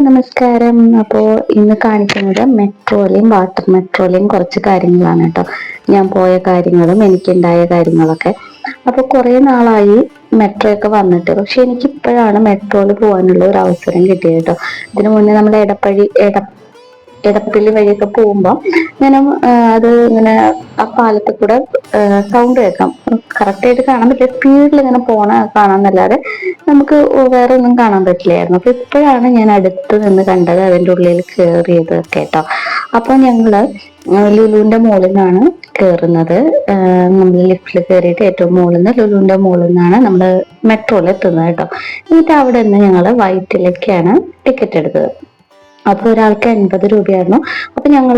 നമസ്കാരം. അപ്പോൾ ഇന്ന് കാണിക്കുന്നത് മെട്രോയിലെയും വാട്ടർ മെട്രോയിലെയും കുറച്ച് കാര്യങ്ങളാണ് കേട്ടോ. ഞാൻ പോയ കാര്യങ്ങളും എനിക്കുണ്ടായ കാര്യങ്ങളൊക്കെ. അപ്പോൾ കുറേ നാളായി മെട്രോ ഒക്കെ വന്നിട്ട്. പക്ഷെ എനിക്കിപ്പോഴാണ് മെട്രോയിൽ പോകാനുള്ള ഒരു അവസരം കിട്ടിയത് കേട്ടോ. ഇതിനു മുന്നേ നമ്മൾ എടപ്പഴി എട എടപ്പള്ളി വഴിയൊക്കെ പോകുമ്പോൾ ഇങ്ങനെ അത് ഇങ്ങനെ ആ പാലത്തിൽ കൂടെ സൗണ്ട് കേൾക്കാം. കറക്റ്റായിട്ട് കാണാൻ പറ്റില്ല. സ്പീഡിൽ ഇങ്ങനെ പോണ കാണാന്നല്ലാതെ നമുക്ക് വേറെ ഒന്നും കാണാൻ പറ്റില്ലായിരുന്നു. അപ്പൊ ഇപ്പോഴാണ് ഞാൻ അടുത്ത് നിന്ന് കണ്ടത് അതിന്റെ ഉള്ളിൽ കയറിയത് കേട്ടോ. അപ്പൊ ഞങ്ങൾ ലുലുവിന്റെ മുകളിൽ നിന്നാണ് കയറുന്നത് നമ്മൾ ലിഫ്റ്റിൽ കയറിയിട്ട് ഏറ്റവും മുകളിൽ നിന്ന് ലുലുവിന്റെ മുകളിൽ നിന്നാണ് നമ്മൾ മെട്രോയിൽ എത്തുന്നത് കേട്ടോ. എന്നിട്ട് അവിടെ നിന്ന് ഞങ്ങൾ വൈറ്റിലേക്കാണ് ടിക്കറ്റ് എടുത്തത്. അപ്പോൾ ഒരാൾക്ക് എൺപത് രൂപയായിരുന്നു. അപ്പൊ ഞങ്ങൾ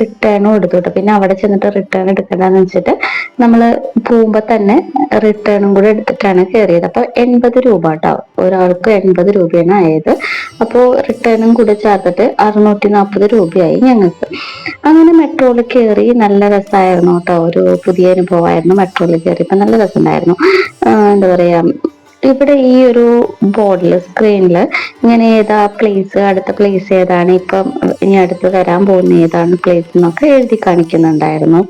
റിട്ടേണും എടുത്തു കേട്ടോ പിന്നെ അവിടെ ചെന്നിട്ട് റിട്ടേൺ എടുക്കണ്ടെന്ന് വെച്ചിട്ട് നമ്മൾ പോകുമ്പോൾ തന്നെ റിട്ടേണും കൂടെ എടുത്തിട്ടാണ് കയറിയത് അപ്പോൾ എൺപത് രൂപ കേട്ടോ ഒരാൾക്ക് എൺപത് രൂപയാണ് ആയത്. അപ്പോൾ റിട്ടേണും കൂടെ ചേർത്തിട്ട് അറുന്നൂറ്റി നാൽപ്പത് രൂപയായി ഞങ്ങൾക്ക്. അങ്ങനെ മെട്രോയിൽ കയറി നല്ല രസമായിരുന്നു കേട്ടോ ഒരു പുതിയ അനുഭവമായിരുന്നു മെട്രോയിൽ ഇപ്പം നല്ല രസമുണ്ടായിരുന്നു. എന്താ പറയാ ഇവിടെ ഈ ഒരു ബോർഡിൽ സ്ക്രീനിൽ ഇങ്ങനെ ഏതാ പ്ലേസ് അടുത്ത പ്ലേസ് ഏതാണ്? ഇപ്പം ഇനി അടുത്ത് വരാൻ പോകുന്ന ഏതാണ് പ്ലേസ് എന്നൊക്കെ എഴുതി കാണിക്കുന്നുണ്ടായിരുന്നു.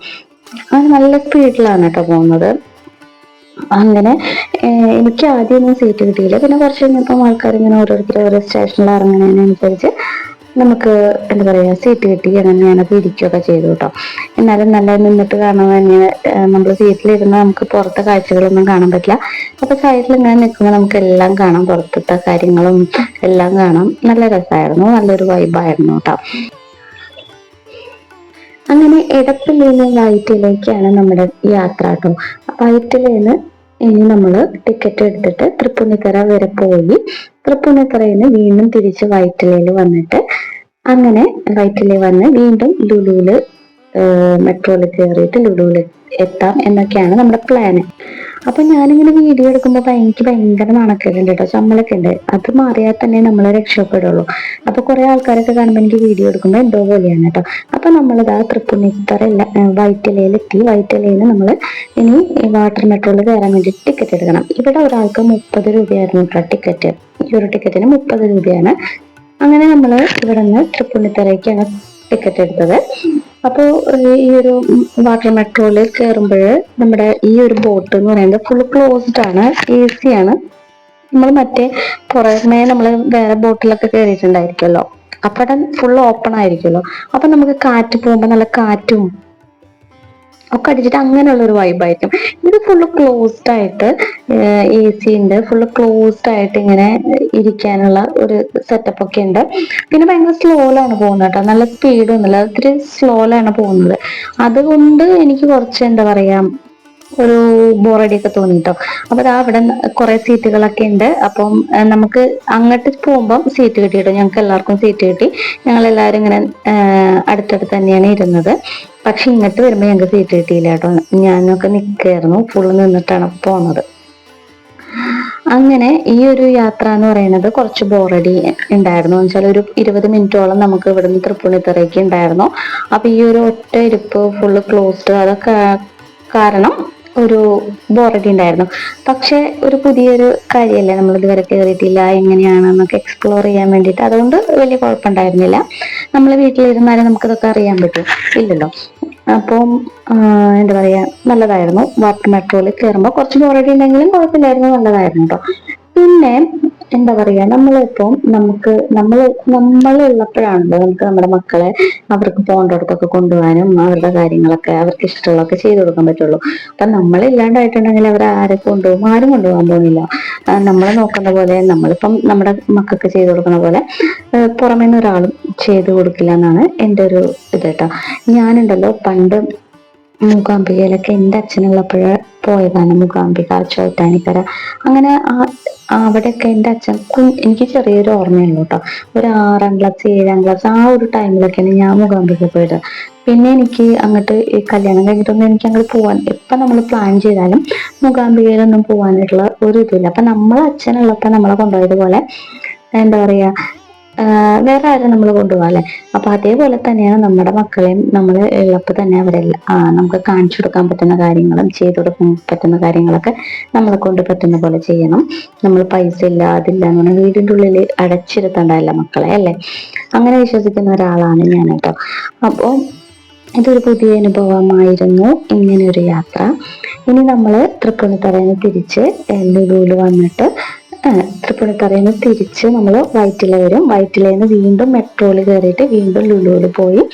അത് നല്ല സ്പീഡിലാണ് കേട്ടോ പോകുന്നത്. അങ്ങനെ എനിക്ക് ആദ്യമൊന്നും സീറ്റ് കിട്ടിയില്ല. പിന്നെ കുറച്ച് കഴിഞ്ഞപ്പം ആൾക്കാർ ഇങ്ങനെ ഓരോരുത്തർ ഓരോ സ്റ്റേഷനിൽ ഇറങ്ങുന്നതിനനുസരിച്ച് നമുക്ക് എന്താ പറയുക സീറ്റ് കിട്ടി അങ്ങനെ ഞാനത് ഇരിക്കുകയൊക്കെ ചെയ്തു കേട്ടോ എന്നാലും നല്ല നിന്നിട്ട് കാണാൻ തന്നെ നമ്മൾ സീറ്റിലിരുന്ന് നമുക്ക് പുറത്തെ കാഴ്ചകളൊന്നും കാണാൻ പറ്റില്ല. അപ്പൊ സൈഡിൽ ഇങ്ങനെ നിൽക്കുമ്പോൾ നമുക്ക് എല്ലാം കാണാം. പുറത്തത്തെ കാര്യങ്ങളും എല്ലാം കാണാം. നല്ല രസമായിരുന്നു നല്ലൊരു വൈബായിരുന്നു കേട്ടോ അങ്ങനെ എടപ്പള്ളിയിൽ നിന്ന് വൈറ്റിലേക്കാണ് നമ്മുടെ യാത്ര കേട്ടോ വൈറ്റിലേന്ന് ഇനി നമ്മൾ ടിക്കറ്റ് എടുത്തിട്ട് തൃപ്പൂണിത്തറ വരെ പോയി. തൃപ്പൂണിത്തറയിൽ നിന്ന് വീണ്ടും തിരിച്ച് വൈറ്റിലയിൽ വന്നിട്ട് അങ്ങനെ വയറ്റിലെ വന്ന് വീണ്ടും ലുലുവിൽ മെട്രോയിൽ കയറിയിട്ട് ലുലുവിൽ എത്താം എന്നൊക്കെയാണ് നമ്മുടെ പ്ലാന് അപ്പൊ ഞാനിങ്ങനെ വീഡിയോ എടുക്കുമ്പോൾ എനിക്ക് ഭയങ്കര നാണക്കേടുണ്ട് കേട്ടോ ചമ്മലൊക്കെ ഉണ്ട്. അത് മാറിയാൽ തന്നെ നമ്മൾ രക്ഷപ്പെടുള്ളൂ. അപ്പൊ കുറെ ആൾക്കാരൊക്കെ കാണുമ്പോൾ എനിക്ക് വീഡിയോ എടുക്കുമ്പോൾ എന്തോ പോലെയാണ് കേട്ടോ. അപ്പൊ നമ്മളിതാ തൃപ്പൂണിത്തറ വൈറ്റലയിലെത്തി വൈറ്റിലയിൽ നമ്മൾ ഇനി വാട്ടർ മെട്രോയിൽ കയറാൻ വേണ്ടി ടിക്കറ്റ് എടുക്കണം. ഇവിടെ ഒരാൾക്ക് മുപ്പത് രൂപയായിരുന്നു കേട്ടോ ടിക്കറ്റ് ഒരു ടിക്കറ്റിന് മുപ്പത് രൂപയാണ്. അങ്ങനെ നമ്മൾ ഇവിടെ നിന്ന് തൃപ്പൂണിത്തറയ്ക്കാണ് ടിക്കറ്റ് എടുത്തത്. അപ്പോൾ ഈ ഒരു വാട്ടർ മെട്രോയിൽ കയറുമ്പോൾ നമ്മുടെ ഈ ഒരു ബോട്ട് എന്ന് പറയുന്നത് ഫുൾ ക്ലോസ്ഡ് ആണ് എ സി ആണ്. നമ്മൾ മറ്റേ പുറമേ നമ്മൾ വേറെ ബോട്ടിലൊക്കെ കയറിയിട്ടുണ്ടായിരിക്കുമല്ലോ അപ്പടം ഫുൾ ഓപ്പൺ ആയിരിക്കുമല്ലോ അപ്പൊ നമുക്ക് കാറ്റ് പോകുമ്പോൾ നല്ല കാറ്റും ഒക്കെ അടിച്ചിട്ട് അങ്ങനെയുള്ള ഒരു വൈബായിരിക്കും ഇത് ഫുള്ള് ക്ലോസ്ഡ് ആയിട്ട് എ സി ഉണ്ട്. ഫുള്ള് ക്ലോസ്ഡ് ആയിട്ട് ഇങ്ങനെ ഇരിക്കാനുള്ള ഒരു സെറ്റപ്പ് ഒക്കെ ഉണ്ട്. പിന്നെ ഭയങ്കര സ്ലോയിലാണ് പോകുന്നത് കേട്ടോ. നല്ല സ്പീഡ് ഒന്നുമില്ല. ഒത്തിരി സ്ലോയിലാണ് പോകുന്നത്. അതുകൊണ്ട് എനിക്ക് കുറച്ച് എന്താ പറയാ ഒരു ബോറടിയൊക്കെ തോന്നിട്ടോ. അപ്പൊ അത് അവിടെ കുറെ സീറ്റുകളൊക്കെ ഉണ്ട്. അപ്പം നമുക്ക് അങ്ങോട്ട് പോകുമ്പം സീറ്റ് കിട്ടി കേട്ടോ ഞങ്ങൾക്ക് എല്ലാവർക്കും സീറ്റ് കിട്ടി. ഞങ്ങൾ എല്ലാവരും ഇങ്ങനെ അടുത്തടുത്ത് തന്നെയാണ് ഇരുന്നത്. പക്ഷെ ഇങ്ങോട്ട് വരുമ്പോൾ ഞങ്ങൾക്ക് സീറ്റ് കിട്ടിയില്ല കേട്ടോ. ഞാനൊക്കെ നിൽക്കായിരുന്നു ഫുള്ള് നിന്നിട്ടാണ് പോന്നത്. അങ്ങനെ ഈ ഒരു യാത്ര എന്ന് പറയുന്നത് കുറച്ച് ബോറടി ഉണ്ടായിരുന്നു. എന്ന് വെച്ചാൽ ഒരു ഇരുപത് മിനിറ്റോളം നമുക്ക് ഇവിടുന്ന് തൃപ്പൂണിത്തറയ്ക്ക് ഉണ്ടായിരുന്നു. അപ്പൊ ഈ ഒരു ഒറ്റ ഇരിപ്പ് ഫുള്ള് ക്ലോസ്ഡ് അതൊക്കെ കാരണം ഒരു ബോറടി ഉണ്ടായിരുന്നു. പക്ഷെ ഒരു പുതിയൊരു കാര്യമല്ലേ? നമ്മൾ ഇതുവരെ കയറിയിട്ടില്ല എങ്ങനെയാണെന്നൊക്കെ എക്സ്പ്ലോർ ചെയ്യാൻ വേണ്ടിയിട്ട്. അതുകൊണ്ട് വലിയ കുഴപ്പമുണ്ടായിരുന്നില്ല. നമ്മൾ വീട്ടിലിരുന്നാലും നമുക്കിതൊക്കെ അറിയാൻ പറ്റും. ഇല്ലല്ലോ. അപ്പം എന്താ പറയാ നല്ലതായിരുന്നു. വാട്ടർ മെട്രോയിൽ കയറുമ്പോൾ കുറച്ച് ബോറടി ഉണ്ടെങ്കിലും കുഴപ്പമില്ലായിരുന്നു. നല്ലതായിരുന്നു കേട്ടോ പിന്നെ എന്താ പറയാ നമ്മളിപ്പം നമുക്ക് നമ്മൾ നമ്മളുള്ളപ്പോഴാണല്ലോ നമുക്ക് നമ്മുടെ മക്കളെ അവർക്ക് പോകേണ്ടടത്തൊക്കെ കൊണ്ടുപോകാനും അവരുടെ കാര്യങ്ങളൊക്കെ അവർക്ക് ഇഷ്ടമുള്ളതൊക്കെ ചെയ്തു കൊടുക്കാൻ പറ്റുള്ളൂ. അപ്പൊ നമ്മളില്ലാണ്ടായിട്ടുണ്ടെങ്കിൽ അവർ ആരെ കൊണ്ടുപോകും? ആരും കൊണ്ടുപോകാൻ പോകുന്നില്ല. നമ്മളെ നോക്കുന്ന പോലെ നമ്മളിപ്പം നമ്മുടെ മക്കൾക്ക് ചെയ്തു കൊടുക്കുന്ന പോലെ പുറമേ നിന്ന് ഒരാളും ചെയ്തു കൊടുക്കില്ല എന്നാണ് എന്റെ ഒരു ഇത് കേട്ടോ. ഞാനുണ്ടല്ലോ പണ്ട് മൂകാംബികയിലൊക്കെ എന്റെ അച്ഛനുള്ളപ്പോഴ പോയതാണ് മൂകാംബിക ചോറ്റാനിക്കര അങ്ങനെ ആ- അവിടെയൊക്കെ എന്റെ അച്ഛൻ എനിക്ക് ചെറിയൊരു ഓർമ്മയുള്ളൂ കേട്ടോ. ഒരു ആറാം ക്ലാസ് ഏഴാം ക്ലാസ് ആ ഒരു ടൈമിലൊക്കെയാണ് ഞാൻ മൂകാംബിക പോയത്. പിന്നെ എനിക്ക് അങ്ങോട്ട് ഈ കല്യാണം കഴിഞ്ഞിട്ടൊന്നും എനിക്ക് അങ്ങോട്ട് പോകാൻ ഇപ്പം നമ്മൾ പ്ലാൻ ചെയ്താലും മൂകാംബികയിലൊന്നും പോകാനായിട്ടുള്ള ഒരു ഇതില്ല. അപ്പം നമ്മളെ അച്ഛനുള്ളപ്പോൾ നമ്മളെ കൊണ്ടുപോയതുപോലെ എന്താ പറയാ വേറെ ആരും നമ്മൾ കൊണ്ടുപോകാം അല്ലെ? അപ്പൊ അതേപോലെ തന്നെയാണ് നമ്മുടെ മക്കളെയും നമ്മൾ ഉള്ളപ്പോൾ തന്നെ അവരെല്ലാം ആ, നമുക്ക് കാണിച്ചു കൊടുക്കാൻ പറ്റുന്ന കാര്യങ്ങളും ചെയ്തു കൊടുക്കാൻ പറ്റുന്ന കാര്യങ്ങളൊക്കെ നമ്മളെ കൊണ്ട് പറ്റുന്ന പോലെ ചെയ്യണം. നമ്മൾ പൈസ ഇല്ല അതില്ല പറഞ്ഞാൽ വീടിന്റെ ഉള്ളിൽ അടച്ചിരുത്തണ്ടല്ല മക്കളെ അല്ലെ? അങ്ങനെ വിശ്വസിക്കുന്ന ഒരാളാണ് ഞാൻ കേട്ടോ അപ്പോൾ ഇതൊരു പുതിയ അനുഭവമായിരുന്നു. ഇങ്ങനെ ഒരു യാത്ര. ഇനി നമ്മൾ തൃപ്പൂണിത്തറയിൽ തിരിച്ച് ലുലുവിൽ വന്നിട്ട് തൃപ്പൂണിത്തറയിൽ നിന്ന് തിരിച്ച് നമ്മൾ വയറ്റില വരും. വയറ്റിലയിൽ നിന്ന് വീണ്ടും മെട്രോയിൽ കയറിയിട്ട് വീണ്ടും ലുലുവിൽ പോയി.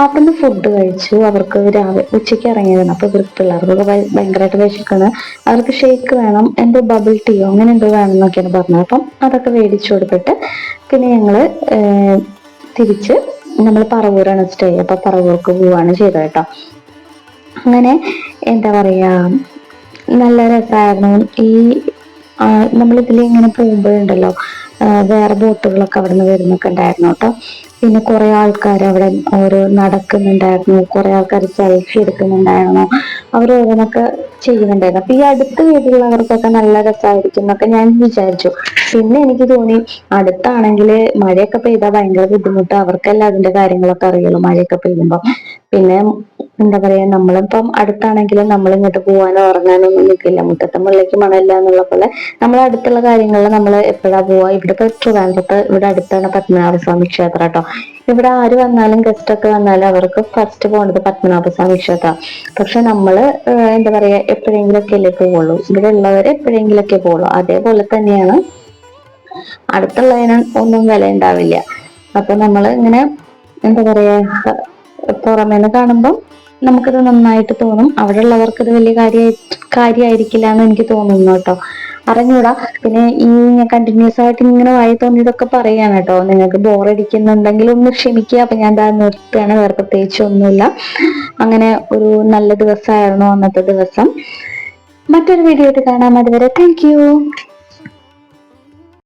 അവിടുന്ന് ഫുഡ് കഴിച്ചു. അവർക്ക് രാവിലെ ഉച്ചയ്ക്ക് ഇറങ്ങിയതാണ്. അപ്പോൾ ഇവർക്ക് പിള്ളേർക്കൊക്കെ ഭയ- ഭയങ്കരമായിട്ട് വിശക്കുന്നത് അവർക്ക് ഷേക്ക് വേണം എന്തോ ബബിൾ ടീയോ അങ്ങനെ എന്തോ വേണം എന്നൊക്കെയാണ് പറഞ്ഞത്. അപ്പം അതൊക്കെ മേടിച്ചു കൊടുത്തിട്ട് പിന്നെ ഞങ്ങൾ ഏർ തിരിച്ച് നമ്മൾ പറവൂരാണ് സ്റ്റേ അപ്പോൾ പറവൂർക്ക് പോവാണ് ചെയ്തത് കേട്ടോ. അങ്ങനെ എന്താ പറയാ നല്ല രസമായിരുന്നു. ഈ നമ്മൾ ഇതിൽ ഇങ്ങനെ പോകുമ്പോഴുണ്ടല്ലോ വേറെ ബോട്ടുകളൊക്കെ അവിടെ നിന്ന് വരുന്നൊക്കെ ഉണ്ടായിരുന്നു കേട്ടോ. പിന്നെ കുറെ ആൾക്കാർ അവിടെ ഓരോ നടക്കുന്നുണ്ടായിരുന്നു കുറെ ആൾക്കാർ സെൽഫി എടുക്കുന്നുണ്ടായിരുന്നു അവർ ഓരോന്നൊക്കെ ചെയ്യുന്നുണ്ടായിരുന്നു. അപ്പൊ ഈ അടുത്ത വീട്ടിലുള്ളവർക്കൊക്കെ നല്ല രസമായിരിക്കും എന്നൊക്കെ ഞാൻ വിചാരിച്ചു. പിന്നെ എനിക്ക് തോന്നി അടുത്താണെങ്കിൽ മഴയൊക്കെ പെയ്താൽ ഭയങ്കര ബുദ്ധിമുട്ട് അവർക്കല്ല അതിന്റെ കാര്യങ്ങളൊക്കെ അറിയുള്ളൂ മഴയൊക്കെ പെയ്യുമ്പോൾ പിന്നെ എന്താ പറയാ നമ്മളിപ്പം അടുത്താണെങ്കിലും നമ്മൾ ഇങ്ങോട്ട് പോകാനോ ഉറങ്ങാനോ ഒന്നും നിൽക്കില്ല മുറ്റത്തെ മുള്ളിലേക്ക് മണമില്ല എന്നുള്ള പോലെ നമ്മൾ അടുത്തുള്ള കാര്യങ്ങളിൽ നമ്മൾ എപ്പോഴാ പോവാ? ഇവിടെ ഇപ്പൊ ട്രിവാൻഡ്രത്ത് ഇവിടെ അടുത്താണ് പത്മനാഭസ്വാമി ക്ഷേത്രം കേട്ടോ. ഇവിടെ ആര് വന്നാലും ഗസ്റ്റ് ഒക്കെ വന്നാലും അവർക്ക് ഫസ്റ്റ് പോകേണ്ടത് പത്മനാഭസ്വാമി ക്ഷേത്രം. പക്ഷെ നമ്മൾ എന്താ പറയാ എപ്പോഴെങ്കിലൊക്കെ അല്ലേ പോവുള്ളൂ. ഇവിടെ ഉള്ളവർ എപ്പോഴെങ്കിലൊക്കെ പോവുള്ളൂ. അതേപോലെ തന്നെയാണ് അടുത്തുള്ളതിന് ഒന്നും വില ഉണ്ടാവില്ല. അപ്പൊ നമ്മൾ ഇങ്ങനെ എന്താ പറയാ പുറമേന്ന് കാണുമ്പോൾ നമുക്കത് നന്നായിട്ട് തോന്നും. അവിടെ ഉള്ളവർക്ക് ഇത് വലിയ കാര്യ കാര്യമായിരിക്കില്ല എന്ന് എനിക്ക് തോന്നുന്നു കേട്ടോ. അറിഞ്ഞൂടാ. പിന്നെ ഈ ഞാൻ കണ്ടിന്യൂസ് ആയിട്ട് ഇങ്ങനെ വായി തോന്നിയതൊക്കെ പറയാണ് കേട്ടോ. നിങ്ങൾക്ക് ബോറടിക്കുന്നുണ്ടെങ്കിൽ ഒന്ന് ക്ഷമിക്കുക. അപ്പൊ ഞാൻ ദാ നിർത്തുകയാണ്. വേറെ പ്രത്യേകിച്ച് ഒന്നുമില്ല. അങ്ങനെ ഒരു നല്ല ദിവസമായിരുന്നു അന്നത്തെ ദിവസം. മറ്റൊരു വീഡിയോ ആയിട്ട് കാണാം. അതുവരെ താങ്ക്